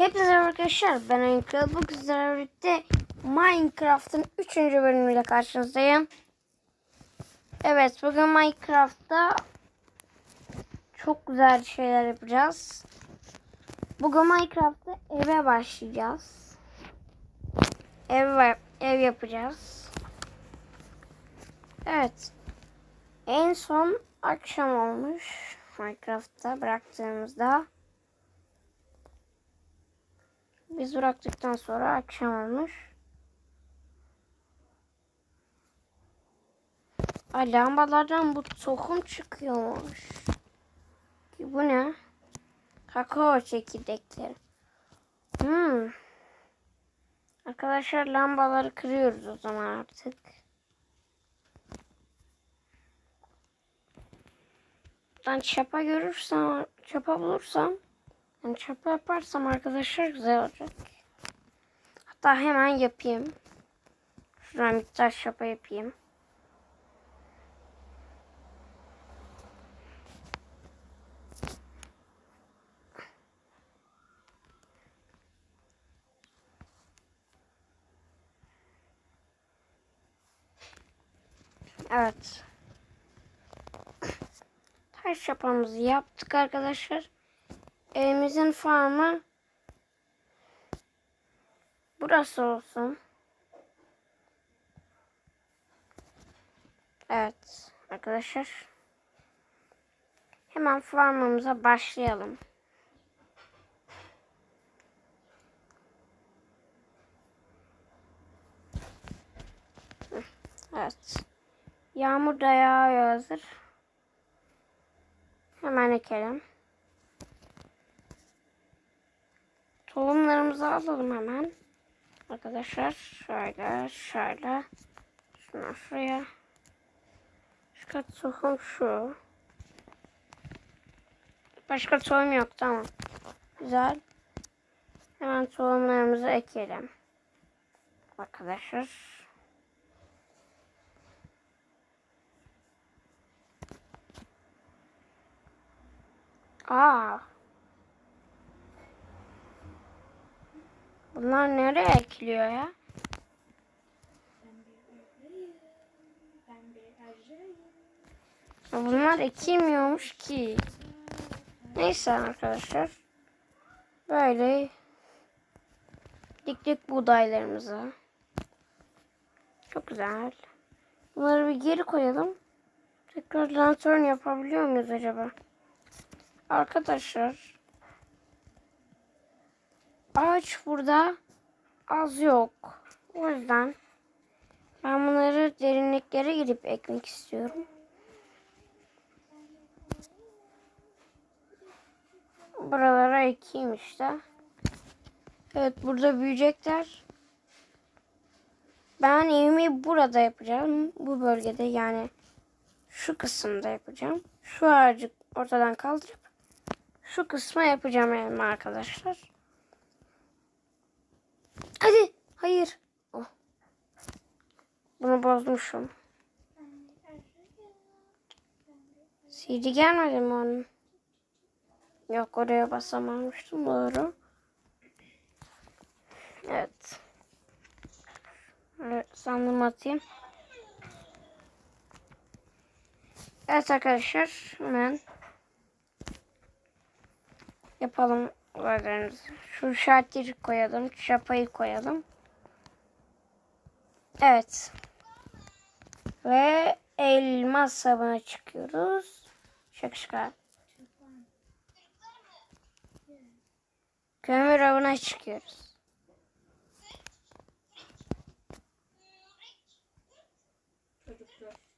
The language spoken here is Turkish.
Hepinize arkadaşlar. Ben Ankara. Bugün sizlerle birlikte Minecraft'ın 3. bölümüyle karşınızdayım. Evet bugün Minecraft'ta çok güzel şeyler yapacağız. Bugün Minecraft'ta eve başlayacağız. Ev, ev yapacağız. Evet. En son akşam olmuş Minecraft'ta bıraktığımızda. Biz bıraktıktan sonra akşam olmuş. Ay lambalardan bu tohum çıkıyormuş. Ki bu ne? Kakao çekirdekleri. Hmm. Arkadaşlar lambaları kırıyoruz o zaman artık. Ben çapa görürsem, çapa bulursam yani çapa yaparsam arkadaşlar güzel olacak. Hatta hemen yapayım. Şuradan bir taş çapa yapayım. Evet. Taş çapamızı yaptık arkadaşlar. Evimizin farmı burası olsun. Evet arkadaşlar. Hemen farmımıza başlayalım. Evet. Yağmur da yağıyor hazır. Hemen ekelim. Tohumlarımızı alalım hemen. Arkadaşlar şöyle şöyle. Şunu şuraya. Şu kat tohum şu. Başka tohum yok tamam. Güzel. Hemen tohumlarımızı ekelim. Arkadaşlar. Aa. Bunlar nereye ekiliyor ya? Bunlar ekilmiyormuş ki. Neyse arkadaşlar. Böyle diktik buğdaylarımızı. Çok güzel. Bunları bir geri koyalım. Tekrar lantern yapabiliyor muyuz acaba? Arkadaşlar ağaç burada az yok. O yüzden ben bunları derinliklere girip ekmek istiyorum. Buralara ekeyim işte. Evet burada büyüyecekler. Ben evimi burada yapacağım. Bu bölgede yani şu kısımda yapacağım. Şu ağacı ortadan kaldırıp şu kısma yapacağım evimi arkadaşlar. Hadi. Hayır. Oh. Bunu bozmuşum. CD gelmedi mi onun? Yok oraya basamamıştım doğru. Evet. Evet sandım atayım. Evet arkadaşlar hemen yapalım olaylarımızı. Şu şartları koyalım. Çapayı koyalım. Evet. Ve elmas sabuna çıkıyoruz. Şak şaka. Kömür avına çıkıyoruz. Çocuklar.